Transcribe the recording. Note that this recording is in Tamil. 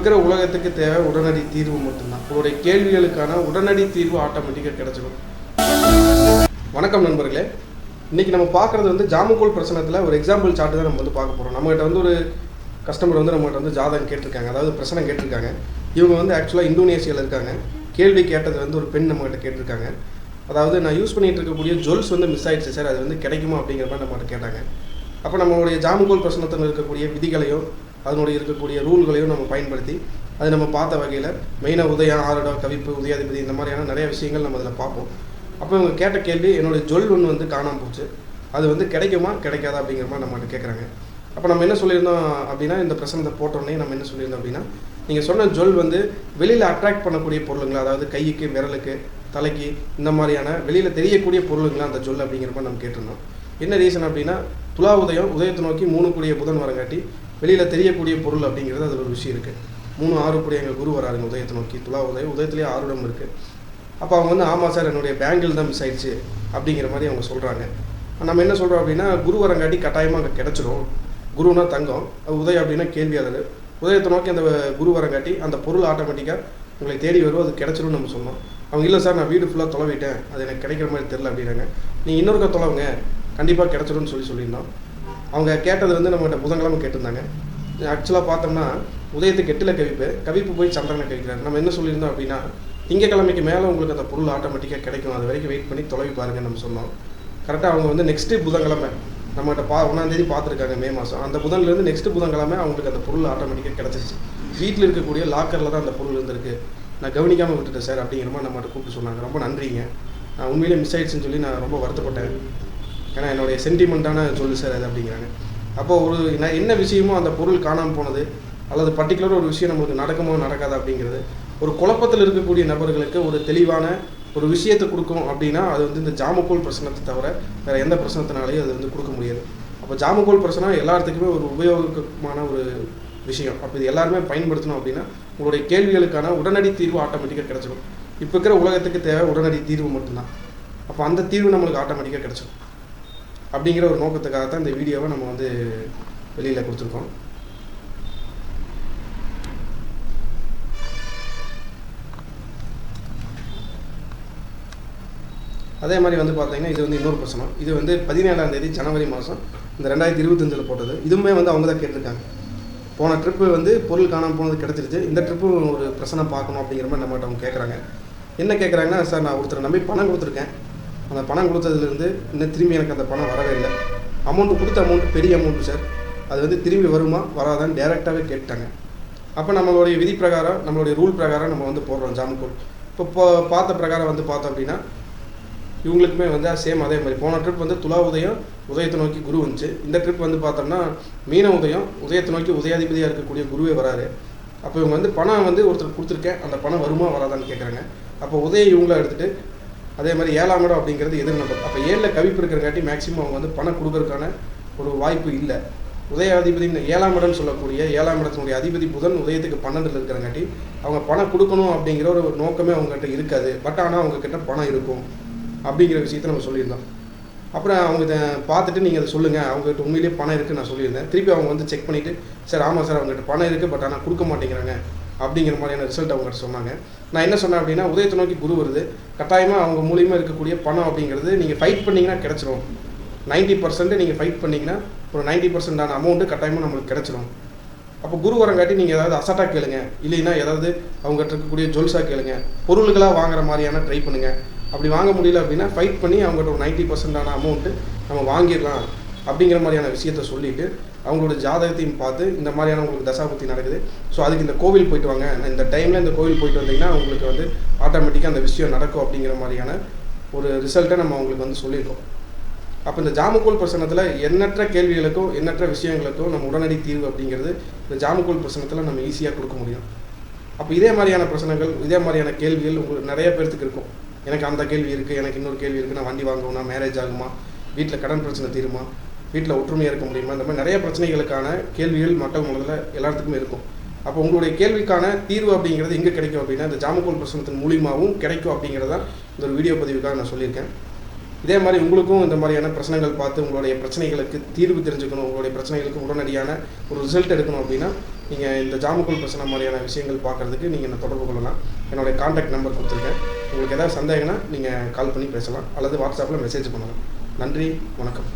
இருக்கிற உலகத்துக்கு தேவை உடனடி தீர்வு மட்டும்தான். உங்களுடைய கேள்விகளுக்கான உடனடி தீர்வு ஆட்டோமேட்டிக்காக கிடைச்சிடும் வணக்கம் நண்பர்களே. இன்றைக்கி நம்ம பார்க்குறது வந்து ஜாமுகோல் பிரச்சனத்தில் ஒரு எக்ஸாம்பிள் சார்ட் தான் நம்ம வந்து பார்க்க போகிறோம் நம்மகிட்ட வந்து ஒரு கஸ்டமர் வந்து நம்மகிட்ட வந்து ஜாதகம் கேட்டிருக்காங்க. அதாவது பிரச்சனை கேட்டிருக்காங்க. இவங்க வந்து ஆக்சுவலாக இந்தோனேஷியாவில் இருக்காங்க. கேள்வி கேட்டது வந்து ஒரு பெண் நம்மகிட்ட கேட்டிருக்காங்க. அதாவது நான் யூஸ் பண்ணிட்டு இருக்கக்கூடிய ஜுவல்ஸ் வந்து மிஸ் ஆயிடுச்சு. சார் அது வந்து கிடைக்குமா அப்படிங்கிற மாதிரி நம்மகிட்ட கேட்டாங்க. அப்போ நம்மளுடைய ஜாமுகோல் பிரச்சனத்தில் இருக்கக்கூடிய விதிகளையும் அதனுடைய இருக்கக்கூடிய ரூல்களையும் நம்ம பயன்படுத்தி அது நம்ம பார்த்த வகையில் மெயினாக உதயம் ஆரோட கவிப்பு உதயாதிபதி இந்த மாதிரியான நிறைய விஷயங்கள் நம்ம அதில் பார்ப்போம். அப்போ இவங்க கேட்ட கேள்வி என்னுடைய ஜொல் ஒன்று வந்து காணாமல் போச்சு. அது வந்து கிடைக்குமா கிடைக்காதா அப்படிங்கிற மாதிரி நம்மகிட்ட கேட்குறாங்க அப்போ நம்ம என்ன சொல்லியிருந்தோம் அப்படின்னா இந்த பிரசனத்தை போட்டோன்னே நம்ம என்ன சொல்லியிருந்தோம் அப்படின்னா நீங்கள் சொன்ன ஜொல் வந்து வெளியில் அட்ராக்ட் பண்ணக்கூடிய பொருளுங்களா அதாவது கைக்கு விரலுக்கு தலைக்கு இந்த மாதிரியான வெளியில் தெரியக்கூடிய பொருளுங்களா அந்த ஜொல் அப்படிங்கிற மாதிரி நம்ம கேட்டிருந்தோம். என்ன ரீசன் அப்படின்னா துலா உதயம் உதயத்தை நோக்கி மூணு கூடிய புதன் வரங்காட்டி வெளியில் தெரியக்கூடிய பொருள் அப்படிங்கிறது அது ஒரு விஷயம் இருக்குது மூணு ஆறு கூடிய எங்கள் குரு வராருங்க உதயத்தை நோக்கி. துலா உதயம் உதயத்துலேயே ஆறுடம் இருக்குது அப்போ அவங்க வந்து ஆமாம் சார் என்னுடைய பேங்கில் தான் மிஸ் ஆயிடுச்சு அப்படிங்கிற மாதிரி அவங்க சொல்கிறாங்க நம்ம என்ன சொல்கிறோம் அப்படின்னா குரு வரங்காட்டி கட்டாயமாக அங்கே கிடச்சிரும். குருனா தங்கம். அது உதயம் அப்படின்னா கேள்வியாளர் உதயத்தை நோக்கி அந்த குரு வரங்காட்டி அந்த பொருள் ஆட்டோமேட்டிக்காக உங்களை தேடி வரும் அது கிடச்சிரும்னு நம்ம சொன்னோம். அவங்க இல்லை சார் நான் வீடு ஃபுல்லாக தொலைவிட்டேன். அது எனக்கு கிடைக்கிற மாதிரி தெரில அப்படின்னாங்க. நீங்கள் இன்னொருக்க தொலைவுங்க. கண்டிப்பாக கிடச்சிரும்னு சொல்லி சொல்லியிருந்தோம். அவங்க கேட்டது வந்து நம்மகிட்ட புதன்கிழமை கேட்டிருந்தாங்க. ஆக்சுவலாக பார்த்தோம்னா உதயத்துக்கு எட்டில் கவிப்பு கவிப்பு போய் சந்திரனை கவிக்கிறாரு நம்ம என்ன சொல்லியிருந்தோம் அப்படின்னா திங்கக்கிழமைக்கு மேலே உங்களுக்கு அந்த பொருள் ஆட்டோமேட்டிக்காக கிடைக்கும். அது வரைக்கும் வெயிட் பண்ணி தொலைவி பாருங்கன்னு நம்ம சொன்னோம். கரெக்டாக அவங்க வந்து நெக்ஸ்ட்டு புதன்கிழமை நம்மகிட்ட பா ஒன்றாந்தேதி பார்த்துருக்காங்க மே மாதம் அந்த புதன்லேருந்து நெக்ஸ்ட்டு புதன்கிழமை அவங்களுக்கு அந்த பொருள் ஆட்டோமேட்டிக்காக கிடச்சிச்சு வீட்டில் இருக்கக்கூடிய லாக்கரில் தான் அந்த பொருள் இருந்திருக்கு. நான் கவனிக்காமல் விட்டுட்டேன் சார் அப்படிங்கிற மாதிரி நம்மகிட்ட கூப்பிட்டு சொன்னாங்க. ரொம்ப நன்றிங்க. நான் உண்மையிலே மிஸ் ஆயிடுச்சுன்னு சொல்லி நான் ரொம்ப வருத்தப்பட்டேன். ஏன்னா என்னுடைய சென்டிமெண்ட்டான சொல்லு சார் அது அப்படிங்கிறாங்க. அப்போ ஒரு என்ன விஷயமோ அந்த பொருள் காணாமல் போனது அல்லது பர்டிகுலர் ஒரு விஷயம் நம்மளுக்கு நடக்குமோ நடக்காது அப்படிங்கிறது ஒரு குழப்பத்தில் இருக்கக்கூடிய நபர்களுக்கு ஒரு தெளிவான ஒரு விஷயத்தை கொடுக்கும் அப்படின்னா அது வந்து இந்த ஜாமக்கோல் பிரச்சனத்தை தவிர வேறு எந்த பிரச்சனத்தினாலையும் அது வந்து கொடுக்க முடியாது. அப்போ ஜாமக்கோல் பிரச்சனை எல்லாத்துக்குமே ஒரு உபயோகமான ஒரு விஷயம். அப்போ இது எல்லாருமே பயன்படுத்தணும் அப்படின்னா உங்களுடைய கேள்விகளுக்கான உடனடி தீர்வு ஆட்டோமேட்டிக்காக கிடச்சிடும் இப்போ இருக்கிற உலகத்துக்கு தேவை உடனடி தீர்வு மட்டும்தான். அப்போ அந்த தீர்வு நம்மளுக்கு ஆட்டோமேட்டிக்காக கிடச்சிடும் அப்படிங்கிற ஒரு நோக்கத்துக்காக தான் இந்த வீடியோவை நம்ம வந்து வெளியில் கொடுத்துருக்கோம். அதே மாதிரி வந்து பார்த்தீங்கன்னா இது வந்து இன்னொரு பிரச்சனை இது வந்து பதினேழாம் தேதி ஜனவரி மாதம் இந்த ரெண்டாயிரத்தி இருபத்தஞ்சில் போட்டது. இதுவுமே வந்து அவங்க தான் கேட்டிருக்காங்க. போன ட்ரிப்பு வந்து பொருள் காணாமல் போனது கிடச்சிருச்சு. இந்த ட்ரிப்பு ஒரு பிரச்சனை பார்க்கணும் அப்படிங்கிற மாதிரி நம்மகிட்ட அவங்க கேட்குறாங்க என்ன கேட்குறாங்கன்னா சார் நான் ஒருத்தரை நம்பி பணம் கொடுத்துருக்கேன். அந்த பணம் கொடுத்ததுலேருந்து இன்னும் திரும்பி எனக்கு அந்த பணம் வரவே இல்லை. அமௌண்ட்டு கொடுத்த அமௌண்ட் பெரிய அமௌண்ட்டு சார் அது வந்து திரும்பி வருமா வராதான்னு டேரெக்டாகவே கேட்டாங்க. அப்போ நம்மளுடைய விதி பிரகாரம் நம்மளுடைய ரூல் பிரகாரம் நம்ம வந்து போடுறோம் ஜாமுக்கூல் இப்போ பார்த்த பிரகாரம் வந்து பார்த்தோம் அப்படின்னா இவங்களுக்குமே வந்து சேம் அதே மாதிரி. போன ட்ரிப் வந்து துலா உதயம் உதயத்தை நோக்கி குரு வந்துச்சு. இந்த ட்ரிப் வந்து பார்த்தோம்னா மீன உதயம் உதயத்தை நோக்கி உதயாதிபதியாக இருக்கக்கூடிய குருவே வராரு. அப்போ இவங்க வந்து பணம் வந்து ஒருத்தர் கொடுத்துருக்கேன் அந்த பணம் வருமா வராதான்னு கேட்குறாங்க அப்போ உதய இவங்கள எடுத்துகிட்டு அதே மாதிரி ஏழாம் இடம் அப்படிங்கிறது எதிர் நம்பர் அப்போ ஏழில் கவிப்பு இருக்கிறங்காட்டி மேக்ஸிமம் அவங்க வந்து பணம் கொடுக்கறதுக்கான ஒரு வாய்ப்பு இல்லை. உதயாதிபதி ஏழாம் இடம் சொல்லக்கூடிய ஏழாம் இடத்தினுடைய அதிபதி புதன் உதயத்துக்கு பன்னெண்டில் இருக்கிறங்காட்டி அவங்க பணம் கொடுக்கணும் அப்படிங்கிற ஒரு நோக்கமே அவங்ககிட்ட இருக்காது. பட் ஆனால் அவங்கக்கிட்ட பணம் இருக்கும் அப்படிங்கிற விஷயத்த நம்ம சொல்லியிருந்தோம். அப்புறம் அவங்க இதை பார்த்துட்டு நீங்கள் அதை சொல்லுங்கள் அவங்ககிட்ட உண்மையிலேயே பணம் இருக்குன்னு நான் சொல்லியிருந்தேன். திருப்பி அவங்க வந்து செக் பண்ணிவிட்டு சார் ஆமாம் சார் அவங்ககிட்ட பணம் இருக்குது பட் ஆனால் கொடுக்க மாட்டேங்கிறாங்க. அப்படிங்கிற மாதிரியான ரிசல்ட் அவங்ககிட்ட சொன்னாங்க. நான் என்ன சொன்னேன் அப்படின்னா உதயத்தை நோக்கி குரு வருது. கட்டாயமாக அவங்க மூலியமாக இருக்கக்கூடிய பணம் அப்படிங்கிறது நீங்கள் ஃபைட் பண்ணிங்கன்னா கிடச்சிரும். நைன்ட்டி பர்சன்ட் நீங்கள் ஃபைட் பண்ணிங்கன்னா ஒரு நைன்ட்டி பர்சன்டான அமௌண்ட்டு கட்டாயமாக நம்மளுக்கு கிடச்சிரும். அப்போ குரு வரங்காட்டி நீங்கள் ஏதாவது அசட்டாக கேளுங்க. இல்லைன்னா ஏதாவது அவங்ககிட்ட இருக்கக்கூடிய ஜுவல்ஸாக கேளுங்க. பொருள்களாக வாங்குற மாதிரியான ட்ரை பண்ணுங்கள் அப்படி வாங்க முடியல அப்படின்னா ஃபைட் பண்ணி அவங்கள்ட்ட ஒரு நைன்ட்டி பர்சன்டான அமௌண்ட்டு நம்ம வாங்கிடலாம் அப்படிங்கிற மாதிரியான விஷயத்த சொல்லிவிட்டு அவங்களோட ஜாதகத்தையும் பார்த்து இந்த மாதிரியான உங்களுக்கு தசாபுத்தி நடக்குது. ஸோ அதுக்கு இந்த கோவில் போயிட்டு வாங்க. இந்த டைமில் இந்த கோவில் போயிட்டு வந்தீங்கன்னா உங்களுக்கு வந்து ஆட்டோமேட்டிக்காக அந்த விஷயம் நடக்கும் அப்படிங்கிற மாதிரியான ஒரு ரிசல்ட்டை நம்ம அவங்களுக்கு வந்து சொல்லியிருக்கோம். அப்போ இந்த ஜாமக்கோல் பிரசனத்தில் எண்ணற்ற கேள்விகளுக்கும் எண்ணற்ற விஷயங்களுக்கும் நம்ம உடனடி தீர்வு அப்படிங்கிறது இந்த ஜாமக்கோல் பிரசனத்தில் நம்ம ஈஸியாக கொடுக்க முடியும். அப்போ இதே மாதிரியான பிரச்சனைகள் இதே மாதிரியான கேள்விகள் உங்களுக்கு நிறைய பேர்த்துக்கு இருக்கும். எனக்கு அந்த கேள்வி இருக்குது எனக்கு இன்னொரு கேள்வி இருக்குது நான் வண்டி வாங்கணும்னா மேரேஜ் ஆகுமா? வீட்டில் கடன் பிரச்சனை தீருமா? வீட்டில் ஒற்றுமையாக இருக்க முடியுமா? இந்த மாதிரி நிறைய பிரச்சனைகளுக்கான கேள்விகள் மற்ற முதல்ல எல்லாத்துக்குமே இருக்கும். அப்போ உங்களுடைய கேள்விக்கான தீர்வு அப்படிங்கிறது எங்கே கிடைக்கும் அப்படின்னா இந்த ஜாமக்கோல் பிரசனத்தின் மூலியமாகவும் கிடைக்கும் அப்படிங்கிறதான் இந்த ஒரு வீடியோ பதிவுக்காக நான் சொல்லியிருக்கேன். இதே மாதிரி உங்களுக்கும் இந்த மாதிரியான பிரச்சனைகள் பார்த்து உங்களுடைய பிரச்சனைகளுக்கு தீர்வு தெரிஞ்சுக்கணும் உங்களுடைய பிரச்சனைகளுக்கு உடனடியான ஒரு ரிசல்ட் எடுக்கணும் அப்படின்னா நீங்கள் இந்த ஜாமகோல் பிரச்சனை மாதிரியான விஷயங்கள் பார்க்குறதுக்கு நீங்கள் என்ன தொடர்பு கொள்ளலாம். என்னுடைய காண்டாக்ட் நம்பர் கொடுத்துருக்கேன். உங்களுக்கு ஏதாவது சந்தேகம்னா நீங்கள் கால் பண்ணி பேசலாம். அல்லது வாட்ஸ்அப்பில் மெசேஜ் பண்ணலாம். நன்றி வணக்கம்.